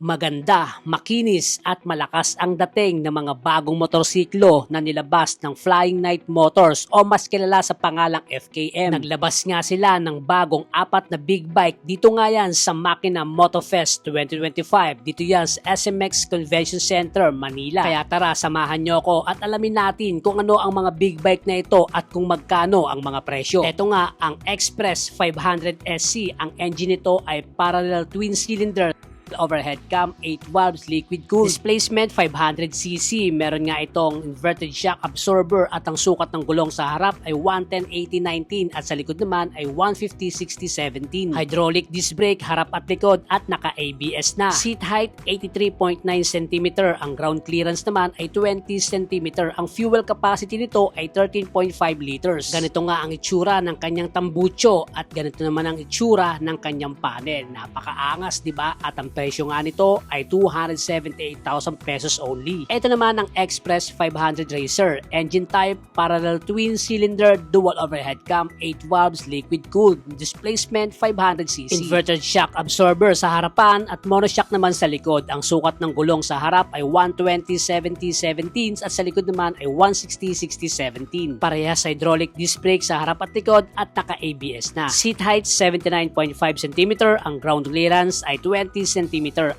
Maganda, makinis at malakas ang dating ng mga bagong motorsiklo na nilabas ng Flying Knight Motors o mas kilala sa pangalang FKM. Naglabas nga sila ng bagong apat na big bike dito nga yan sa Makina Motofest 2025. Dito yan sa SMX Convention Center, Manila. Kaya tara, samahan nyo ako at alamin natin kung ano ang mga big bike na ito at kung magkano ang mga presyo. Ito nga ang Express 500 SC. Ang engine nito ay parallel twin cylinder overhead cam, 8 valves, liquid cooled. Displacement 500cc. Meron nga itong inverted shock absorber at ang sukat ng gulong sa harap ay 110-80-19 at sa likod naman ay 150-60-17. Hydraulic disc brake harap at likod at naka-ABS na. Seat height 83.9 cm. Ang ground clearance naman ay 20 cm. Ang fuel capacity nito ay 13.5 liters. Ganito nga ang itsura ng kanyang tambucho at ganito naman ang itsura ng kanyang panel. Napakaangas, di ba? At ang presyo nga nito ay 278,000 pesos only. Ito naman ang Express 500 Racer. Engine type, parallel twin cylinder, dual overhead cam, 8 valves, liquid cooled. Displacement 500cc. Inverted shock absorber sa harapan at monoshock naman sa likod. Ang sukat ng gulong sa harap ay 120-70-17 at sa likod naman ay 160-60-17. Parehas hydraulic disc brake sa harap at likod at naka-ABS na. Seat height 79.5 cm. Ang ground clearance ay 20 cm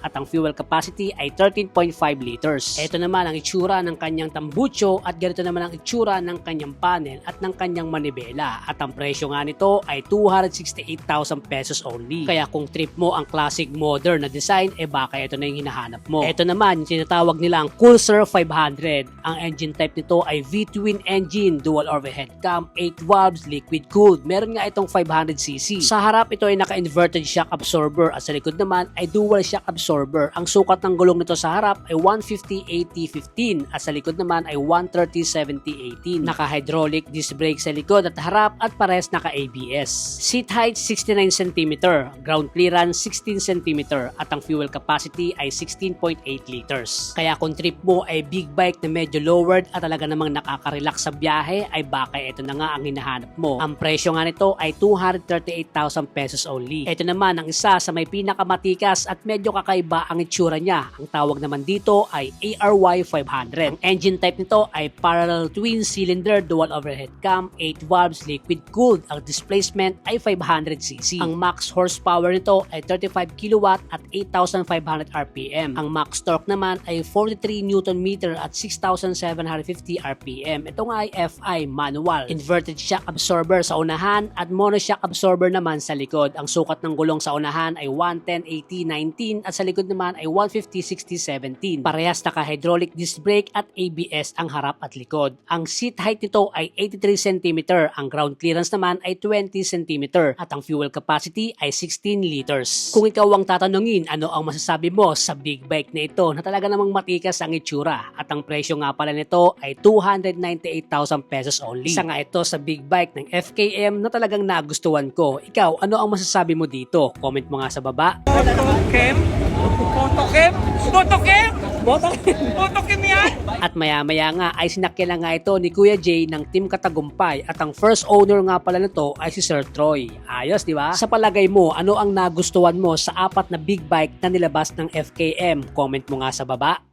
at ang fuel capacity ay 13.5 liters. Ito naman ang itsura ng kanyang tambucho at ganito naman ang itsura ng kanyang panel at ng kanyang manibela. At ang presyo nga nito ay 268,000 pesos only. Kaya kung trip mo ang classic modern na design, eh baka ito na yung hinahanap mo. Ito naman, yung tinatawag nila ang Pulsar 500. Ang engine type nito ay V-twin engine, dual overhead cam, 8 valves, liquid cooled. Meron nga itong 500cc. Sa harap ito ay naka-inverted shock absorber at sa likod naman ay dual shock absorber. Ang sukat ng gulong nito sa harap ay 150-80-15 at sa likod naman ay 130-70-18. Naka-hydraulic disc brake sa likod at harap at pares naka-ABS. Seat height 69 cm, ground clearance 16 cm at ang fuel capacity ay 16.8 liters. Kaya kung trip mo ay big bike na medyo lowered at talaga namang nakaka-relax sa biyahe ay baka ito na nga ang hinahanap mo. Ang presyo nga nito ay 238,000 pesos only. Ito naman ang isa sa may pinakamatikas at medyo kakaiba ang itsura niya. Ang tawag naman dito ay ARY 500. Ang engine type nito ay parallel twin cylinder dual overhead cam, 8 valves liquid cooled. Ang displacement ay 500cc. Ang max horsepower nito ay 35 kW at 8,500 RPM. Ang max torque naman ay 43 Nm at 6,750 RPM. Ito nga ay FI manual. Inverted shock absorber sa unahan at monoshock absorber naman sa likod. Ang sukat ng gulong sa unahan ay 110-80-19 at sa likod naman ay 150-60-17. Parehas naka-hydraulic disc brake at ABS ang harap at likod. Ang seat height nito ay 83 cm. Ang ground clearance naman ay 20 cm at ang fuel capacity ay 16 liters. Kung ikaw ang tatanungin ano ang masasabi mo sa big bike na ito na talaga namang matikas ang itsura at ang presyo nga pala nito ay 298,000 pesos only. Isa nga ito sa big bike ng FKM na talagang nagustuhan ko. Ikaw, ano ang masasabi mo dito? Comment mo nga sa baba. Photokem? Photokem? Photokem? Photokem yan? At maya-maya nga ay sinakyan na nga ito ni Kuya Jay ng Team Katagumpay at ang first owner nga pala nito ay si Sir Troy. Ayos, di ba? Sa palagay mo, ano ang nagustuhan mo sa apat na big bike na nilabas ng FKM? Comment mo nga sa baba.